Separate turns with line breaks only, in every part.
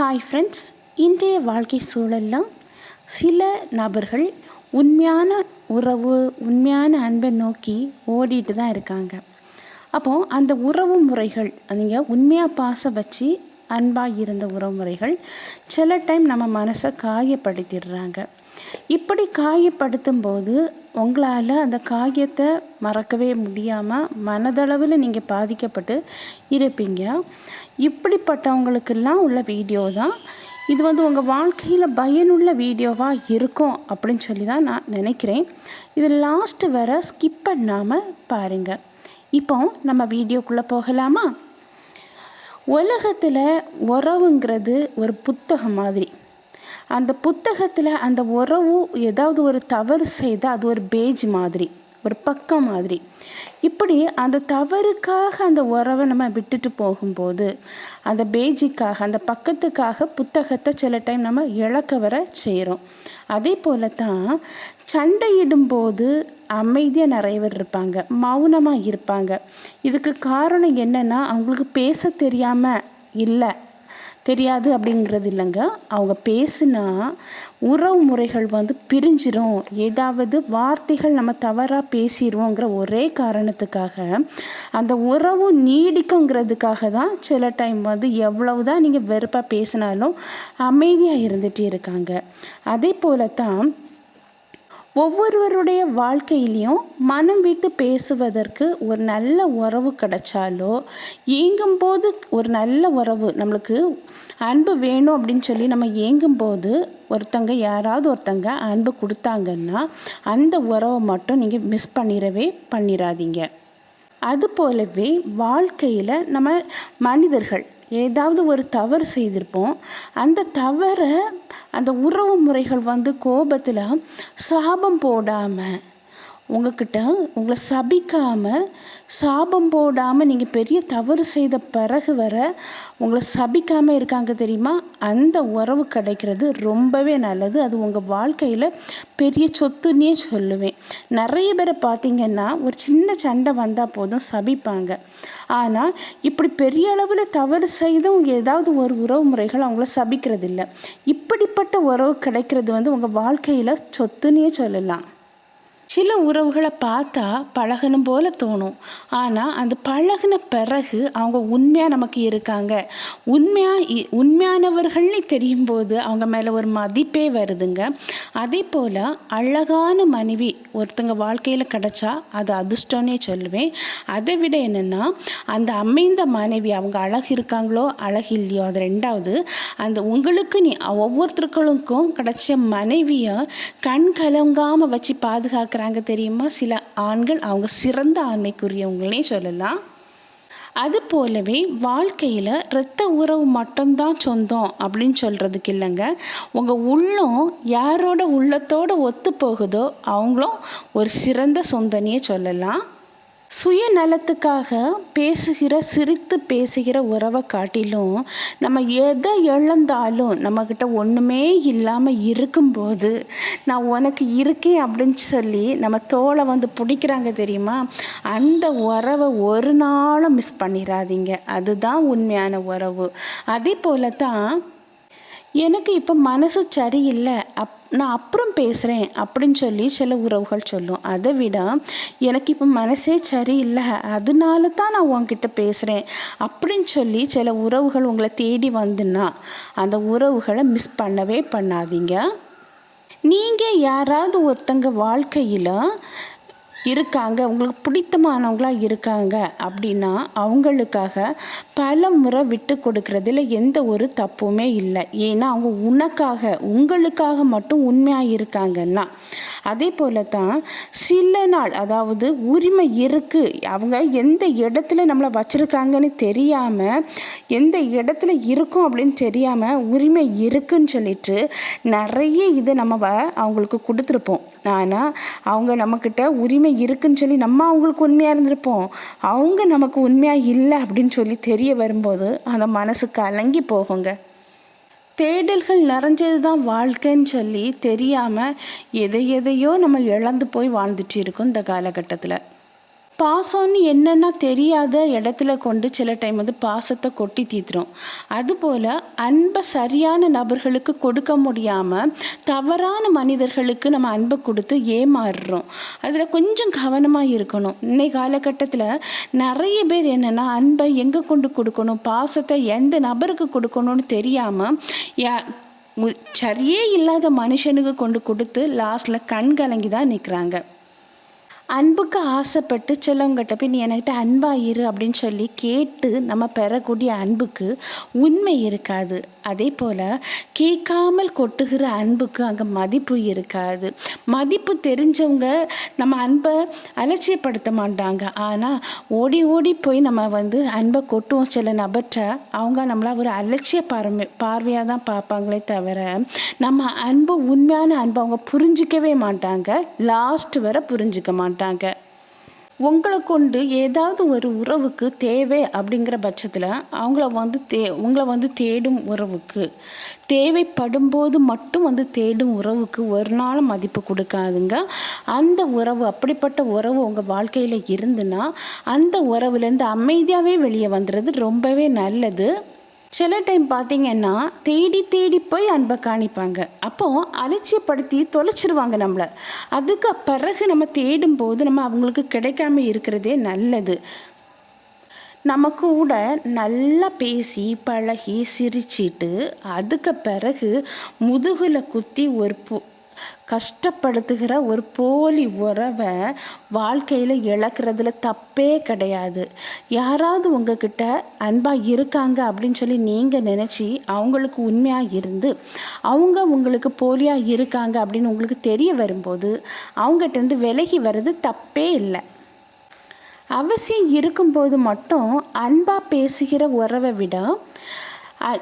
Hi friends இன்றைய வாழ்க்கை சூழலில் சில நபர்கள் உண்மையான உறவு உண்மையான அன்பை நோக்கி ஓடிட்டு தான் இருக்காங்க. அப்போது அந்த உறவு முறைகள் நீங்கள் உண்மையாக பாசம் வச்சு அன்பாக இருந்த உறவு முறைகள் சில டைம் நம்ம மனசை காயப்படுத்திடுறாங்க. இப்படி காயப்படுத்தும் போது உங்களால் அந்த காயத்தை மறக்கவே முடியாமல் மனதளவில் நீங்கள் பாதிக்கப்பட்டு இருப்பீங்க. இப்படிப்பட்டவங்களுக்கெல்லாம் உள்ள வீடியோ தான். இது வந்து உங்கள் வாழ்க்கையில் பயனுள்ள வீடியோவாக இருக்கும் அப்படின்னு சொல்லி தான் நான் நினைக்கிறேன். இது லாஸ்ட்டு வர ஸ்கிப் பண்ணாமல் பாருங்கள் இப்போ நம்ம வீடியோக்குள்ளே போகலாமா? உலகத்தில் உறவுங்கிறது ஒரு புத்தகம் மாதிரி. அந்த புத்தகத்தில் அந்த உறவு ஏதாவது ஒரு தவறு செய்தால் அது ஒரு பேஜ் மாதிரி ஒரு பக்கம் மாதிரி. இப்படி அந்த தவறுக்காக அந்த உறவை நம்ம விட்டுட்டு போகும்போது அந்த பேஜிக்காக அந்த பக்கத்துக்காக புத்தகத்தை சில டைம் நம்ம இழக்க வர செய்கிறோம் அதே போல தான் சண்டையிடும்போது அமைதியாக நிறைய பேர் இருப்பாங்க மௌனமாக இருப்பாங்க. இதுக்கு காரணம் என்னென்னா அவங்களுக்கு பேச தெரியாமல் இல்லை. தெரியாது அப்படிங்கிறது இல்லைங்க. அவங்க பேசுனா உறவு முறைகள் வந்து பிரிஞ்சிரும். ஏதாவது வார்த்தைகள் நம்ம தவறாக பேசிடுவோங்கிற ஒரே காரணத்துக்காக அந்த உறவு நீடிக்குங்கிறதுக்காக தான் சில டைம் வந்து எவ்வளவு தான் நீங்கள் வெறுப்பாக பேசினாலும் அமைதியாக இருந்துகிட்டே இருக்காங்க. அதே போல தான் ஒவ்வொருவருடைய வாழ்க்கையிலையும் மனம் விட்டு பேசுவதற்கு ஒரு நல்ல உறவு கிடைச்சாலோ ஏங்கும்போது ஒரு நல்ல உறவு நம்மளுக்கு அன்பு வேணும் அப்படின்னு சொல்லி நம்ம ஏங்கும்போது ஒருத்தங்க யாராவது ஒருத்தங்க அன்பு கொடுத்தாங்கன்னா அந்த உறவை மட்டும் நீங்கள் மிஸ் பண்ணிடவே பண்ணிடாதீங்க. அது போலவே வாழ்க்கையில் நம்ம மனிதர்கள் ஏதாவது ஒரு தவறு செய்திருப்போம். அந்த தவறை அந்த உறவு முறைகள் வந்து கோபத்தில் சாபம் போடாமல் உங்கக்கிட்ட உங்களை சபிக்காமல் சாபம் போடாமல் நீங்கள் பெரிய தவறு செய்த பிறகு வர உங்களை சபிக்காமல் இருக்காங்க தெரியுமா? அந்த உறவு கிடைக்கிறது ரொம்பவே நல்லது. அது உங்கள் வாழ்க்கையில் பெரிய சொத்துன்னே சொல்லுவேன். நிறைய பேரை பார்த்திங்கன்னா ஒரு சின்ன சண்டை வந்தால் போதும் சபிப்பாங்க. ஆனால் இப்படி பெரிய அளவில் தவறு செய்தும் ஏதாவது ஒரு உறவு முறைகள் அவங்கள சபிக்கிறது இல்லை இப்படிப்பட்ட உறவு கிடைக்கிறது வந்து உங்கள் வாழ்க்கையில் சொத்துன்னே சொல்லலாம். சில உறவுகளை பார்த்தா பழகணும் போல தோணும். ஆனால் அந்த பழகின பிறகு அவங்க உண்மையாக நமக்கு இருக்காங்க. உண்மையாக உண்மையானவர்கள்னு தெரியும் போது அவங்க மேலே ஒரு மதிப்பே வருதுங்க. அதே போல் அழகான மனைவி ஒருத்தங்க வாழ்க்கையில் கிடச்சா அது அதிர்ஷ்டம்னே சொல்லுவேன். அதை விட என்னென்னா அந்த அமைந்த மனைவி அவங்க அழகு இருக்காங்களோ அழகு இல்லையோ அது ரெண்டாவது. அந்த உங்களுக்கு நீ ஒவ்வொருத்தருக்களுக்கும் கிடைச்ச மனைவியை கண் கலங்காமல் வச்சு பாதுகாக்கிற இருக்கிறாங்க தெரியுமா? சில ஆண்கள் அவங்க சிறந்த ஆண்மைக்குரியவங்களே சொல்லலாம். அது போலவே வாழ்க்கையில் இரத்த உறவு மட்டும்தான் சொந்தம் அப்படின்னு சொல்கிறதுக்கு இல்லைங்க. உங்கள் உள்ளம் யாரோட உள்ளத்தோடு ஒத்து போகுதோ அவங்களும் ஒரு சிறந்த சொந்தனையே சொல்லலாம். சுயநலத்துக்காக பேசுகிற சிரித்து பேசுகிற உறவை காட்டிலும் நம்ம எதை இழந்தாலும் நம்மக்கிட்ட ஒன்றுமே இல்லாமல் இருக்கும்போது நான் உனக்கு இருக்கேன் அப்படின்னு சொல்லி நம்ம தோலை வந்து பிடிக்கிறாங்க தெரியுமா? அந்த உறவை ஒரு நாளும் மிஸ் பண்ணிடாதீங்க அதுதான் உண்மையான உறவு. அதே போல தான் எனக்கு இப்போ மனசு சரியில்லை அப் நான் அப்புறம் பேசுகிறேன் அப்படின்னு சொல்லி சில உறவுகள் சொல்லும். அதை விட எனக்கு இப்போ மனசே சரியில்லை. அதனால தான் நான் உங்ககிட்ட பேசுகிறேன் அப்படின்னு சொல்லி சில உறவுகள் உங்களை தேடி வந்துன்னா அந்த உறவுகளை மிஸ் பண்ணவே பண்ணாதீங்க. நீங்கள் யாராவது ஒருத்தங்க வாழ்க்கையில் இருக்காங்க உங்களுக்கு பிடித்தமானவங்களாக இருக்காங்க அப்படின்னா அவங்களுக்காக பல முறை விட்டு கொடுக்கறதுல எந்த ஒரு தப்புமே இல்லை. ஏன்னா அவங்க உனக்காக உங்களுக்காக மட்டும் உண்மையாக இருக்காங்கன்னா அதே போல தான் சில நாள் அதாவது உரிமை இருக்குது அவங்க எந்த இடத்துல நம்மளை வச்சுருக்காங்கன்னு தெரியாமல் எந்த இடத்துல இருக்கும் அப்படின்னு தெரியாமல் உரிமை இருக்குன்னு சொல்லிட்டு நிறைய இதை நம்ம அவங்களுக்கு கொடுத்துருப்போம். ஆனால் அவங்க நம்மக்கிட்ட உரிமை இருக்குன்னு சொல்லி நம்ம அவங்களுக்கு உண்மையாக இருந்திருப்போம். அவங்க நமக்கு உண்மையாக இல்லை அப்படின்னு சொல்லி தெரிய வரும்போது அந்த மனசு கலங்கி போகுங்க. தேடல்கள் நிறைஞ்சது தான் வாழ்க்கைன்னு சொல்லி தெரியாமல் எதை எதையோ நம்ம இழந்து போய் வாழ்ந்துட்டு இருக்கோம் இந்த காலகட்டத்தில். பாசம்னு என்னென்னா தெரியாத இடத்துல கொண்டு சில டைம் வந்து பாசத்தை கொட்டி தீத்துரும். அதுபோல் அன்பை சரியான நபர்களுக்கு கொடுக்க முடியாமல் தவறான மனிதர்களுக்கு நம்ம அன்பை கொடுத்து ஏமாறுறோம். அதில் கொஞ்சம் கவனமாக இருக்கணும். இன்னைக்கு காலகட்டத்தில் நிறைய பேர் என்னென்னா அன்பை எங்கே கொண்டு கொடுக்கணும்? பாசத்தை எந்த நபருக்கு கொடுக்கணும்னு தெரியாமல் யா சரியே இல்லாத மனுஷனுக்கு கொண்டு கொடுத்து லாஸ்ட்டில் கண் கலங்கி தான் நிற்கிறாங்க அன்புக்கு ஆசைப்பட்டு சிலவங்ககிட்ட போய் நீ என்கிட்ட அன்பாக இரு அப்படின்னு சொல்லி கேட்டு நம்ம பெறக்கூடிய அன்புக்கு உண்மை இருக்காது. அதே போல் கேட்காமல் கொட்டுகிற அன்புக்கு அங்கே மதிப்பு இருக்காது. மதிப்பு தெரிஞ்சவங்க நம்ம அன்பை அலட்சியப்படுத்த மாட்டாங்க. ஆனால் ஓடி ஓடி போய் நம்ம வந்து அன்பை கொட்டுவோம் சில நபர்கிட்ட அவங்க நம்மளா ஒரு அலட்சிய பார்வை பார்வையாக தான் பார்ப்பாங்களே தவிர நம்ம அன்பு உண்மையான அன்பை அவங்க புரிஞ்சிக்கவே மாட்டாங்க. லாஸ்ட் வரை புரிஞ்சிக்க மாட்டாங்க. மாட்டாங்க. உங்களை கொண்டு ஏதாவது ஒரு உறவுக்கு தேவை அப்படிங்கிற பட்சத்தில் அவங்கள வந்து தே உங்களை வந்து தேடும் உறவுக்கு தேவைப்படும் போது மட்டும் வந்து தேடும் உறவுக்கு ஒரு நாள் மதிப்பு கொடுக்காதுங்க. அந்த உறவு அப்படிப்பட்ட உறவு உங்கள் வாழ்க்கையில் இருந்துன்னா அந்த உறவுலேருந்து அமைதியாகவே வெளியே வந்துடுறது ரொம்பவே நல்லது. சில டைம் பார்த்தீங்கன்னா தேடி தேடி போய் அன்பை காணிப்பாங்க. அப்போது அலட்சியப்படுத்தி தொலைச்சிருவாங்க நம்மளை. அதுக்கு பிறகு நம்ம தேடும்போது நம்ம அவங்களுக்கு கிடைக்காம இருக்கிறதே நல்லது. நம்ம கூட நல்லா பேசி பழகி சிரிச்சிட்டு அதுக்கு பிறகு முதுகில் குத்தி ஒரு கஷ்டப்படுத்துகிற ஒரு போலி உறவை வாழ்க்கையில் இழக்கிறதுல தப்பே கிடையாது. யாராவது உங்ககிட்ட அன்பாக இருக்காங்க அப்படின்னு சொல்லி நீங்கள் நினச்சி அவங்களுக்கு உண்மையாக இருந்து அவங்க உங்களுக்கு போலியாக இருக்காங்க அப்படின்னு உங்களுக்கு தெரிய வரும்போது அவங்ககிட்டருந்து விலகி வர்றது தப்பே இல்லை. அவசியம் இருக்கும்போது மட்டும் அன்பாக பேசுகிற உறவை விட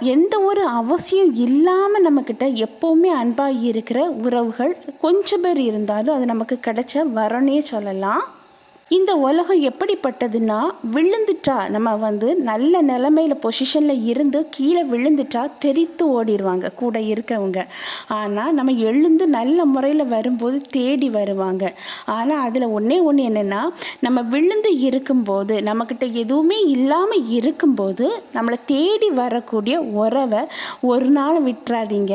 எந்த ஒரு அவசியம் இல்லாமல் நம்மக்கிட்ட எப்போவுமே அன்பாக இருக்கிற உறவுகள் கொஞ்சம் பேர் இருந்தாலும் அது நமக்கு கிடைச்ச வரனே சொல்லலாம். இந்த உலகம் எப்படிப்பட்டதுன்னா விழுந்துட்டா நம்ம வந்து நல்ல நிலமையில பொசிஷனில் இருந்து கீழே விழுந்துட்டா தெரித்து ஓடிடுவாங்க கூட இருக்கவங்க. ஆனால் நம்ம எழுந்து நல்ல முறையில் வரும்போது தேடி வருவாங்க. ஆனால் அதில் ஒன்றே ஒன்று என்னென்னா நம்ம விழுந்து இருக்கும்போது நம்மக்கிட்ட எதுவுமே இல்லாமல் இருக்கும்போது நம்மளை தேடி வரக்கூடிய உறவை ஒரு நாள் விட்டுறாதீங்க.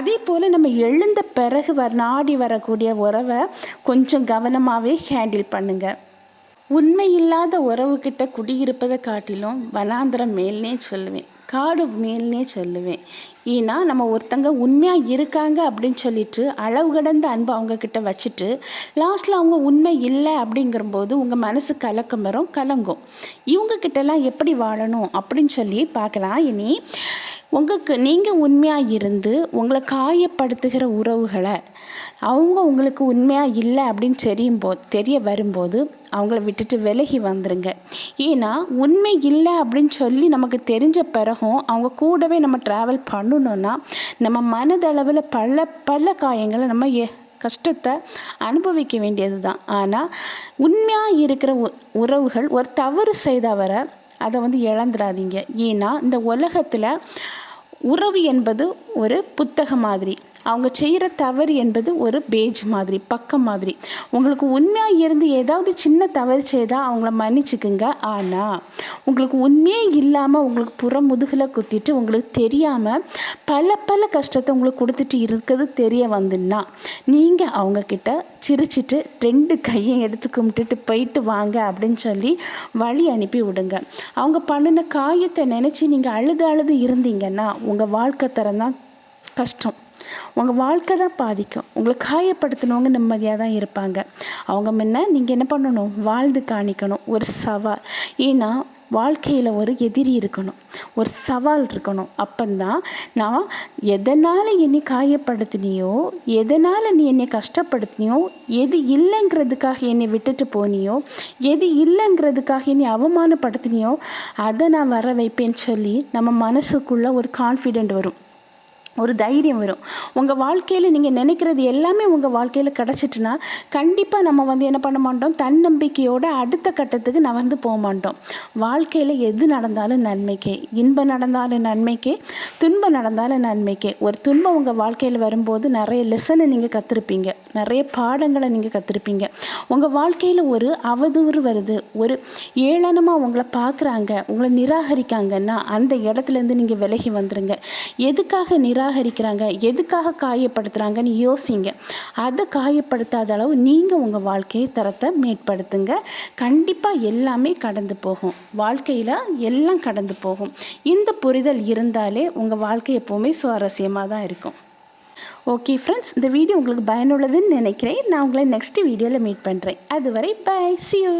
அதே போல் நம்ம எழுந்த பிறகு வர நாடி வரக்கூடிய உறவை கொஞ்சம் கவனமாகவே ஹேண்டில் பண்ணுங்கள் உண்மையில்லாத உறவுக்கிட்ட குடியிருப்பதை காட்டிலும் வனாந்திரம் மேல்னே சொல்லுவேன். காடு மேல்னே சொல்லுவேன். ஏன்னா நம்ம ஒருத்தங்க உண்மையாக இருக்காங்க அப்படின்னு சொல்லிட்டு அளவு கடந்த அன்பு அவங்கக்கிட்ட வச்சுட்டு லாஸ்ட்டில் அவங்க உண்மை இல்லை அப்படிங்கிறபோது உங்கள் மனசு கலக்கம் வரும் கலங்கும். இவங்கக்கிட்டலாம் எப்படி வாழணும் அப்படின்னு சொல்லி பார்க்கலாம். இனி உங்களுக்கு நீங்கள் உண்மையாக இருந்து உங்களை காயப்படுத்துகிற உறவுகளை அவங்க உங்களுக்கு உண்மையாக இல்லை அப்படின்னு தெரியும் போ தெரிய வரும்போது அவங்கள விட்டுட்டு விலகி வந்துடுங்க ஏன்னா உண்மை இல்லை அப்படின்னு சொல்லி நமக்கு தெரிஞ்ச பிறகும் அவங்க கூடவே நம்ம ட்ராவல் பண்ணணுன்னா நம்ம மனதளவில் பல பல காயங்களை நம்ம ஏ கஷ்டத்தை அனுபவிக்க வேண்டியது தான் ஆனால் உண்மையாக இருக்கிற உறவுகள் ஒரு தவறு செய்தவரை அதை வந்து இழந்துடாதீங்க ஏன்னா இந்த உலகத்தில் உறவு என்பது ஒரு புத்தகம் மாதிரி. அவங்க செய்கிற தவறு என்பது ஒரு பேஜ் மாதிரி பக்கம் மாதிரி. உங்களுக்கு உண்மையாக இருந்து ஏதாவது சின்ன தவறு செய்தால் அவங்கள மன்னிச்சுக்குங்க. ஆனால் உங்களுக்கு உண்மையே இல்லாமல் உங்களுக்கு புற முதுகில் குத்திட்டு உங்களுக்கு தெரியாமல் பல பல கஷ்டத்தை உங்களுக்கு கொடுத்துட்டு இருக்கிறது தெரிய வந்துன்னா நீங்கள் அவங்கக்கிட்ட சிரிச்சிட்டு ரெண்டு கையை எடுத்து கும்பிட்டுட்டு போயிட்டு வாங்க அப்படின்னு சொல்லி வழி அனுப்பி விடுங்க. அவங்க பண்ணின காயத்தை நினச்சி நீங்கள் அழுது அழுது இருந்தீங்கன்னா உங்கள் வாழ்க்கை தரம் தான் கஷ்டம். உங்கள் வாழ்க்கை தான் பாதிக்கும். உங்களை காயப்படுத்தினவங்க நிம்மதியாக தான் இருப்பாங்க. அவங்க முன்ன நீங்கள் என்ன பண்ணணும்? வாழ்ந்து காணிக்கணும். ஒரு சவால். ஏன்னா வாழ்க்கையில் ஒரு எதிரி இருக்கணும். ஒரு சவால் இருக்கணும். அப்போந்தான் நான் எதனால் என்னை காயப்படுத்தினியோ எதனால் நீ என்னை கஷ்டப்படுத்தினியோ எது இல்லைங்கிறதுக்காக என்னை விட்டுட்டு போனியோ எது இல்லைங்கிறதுக்காக என்னை அவமானப்படுத்தினியோ அதை நான் வர வைப்பேன்னு சொல்லி நம்ம மனசுக்குள்ளே ஒரு கான்ஃபிடென்ட் வரும். ஒரு தைரியம் வரும். உங்கள் வாழ்க்கையில் நீங்கள் நினைக்கிறது எல்லாமே உங்கள் வாழ்க்கையில் கிடச்சிட்டுனா கண்டிப்பாக நம்ம வந்து என்ன பண்ண மாட்டோம்? தன்னம்பிக்கையோட அடுத்த கட்டத்துக்கு நான் வந்து போக மாட்டோம். வாழ்க்கையில் எது நடந்தாலும் நன்மைக்கே. இன்பம் நடந்தாலும் நன்மைக்கே. துன்பம் நடந்தாலும் நன்மைக்கே. ஒரு துன்பம் உங்கள் வாழ்க்கையில் வரும்போது நிறைய லெசனை நீங்கள் கற்றுருப்பீங்க நிறைய பாடங்களை நீங்கள் கற்றுருப்பீங்க உங்கள் வாழ்க்கையில் ஒரு அவதூறு வருது. ஒரு ஏளனமாக உங்களை பார்க்குறாங்க. உங்களை நிராகரிக்காங்கன்னா அந்த இடத்துலேருந்து நீங்கள் விலகி வந்துடுங்க எதுக்காக நிரா நிராகரிக்கிறாங்க. எதுக்காக காயப்படுத்துகிறாங்கன்னு யோசிங்க. அதை காயப்படுத்தாத அளவு நீங்கள் உங்கள் வாழ்க்கையை தரத்தை மேற்படுத்துங்க கண்டிப்பாக எல்லாமே கடந்து போகும். வாழ்க்கையில் எல்லாம் கடந்து போகும். இந்த புரிதல் இருந்தாலே உங்கள் வாழ்க்கை எப்போவுமே சுவாரஸ்யமாக தான் இருக்கும். ஓகே ஃப்ரெண்ட்ஸ் இந்த வீடியோ உங்களுக்கு பயனுள்ளதுன்னு நினைக்கிறேன். நான் உங்களை நெக்ஸ்ட் வீடியோவில் மீட் பண்ணுறேன் அதுவரை பை சி யூ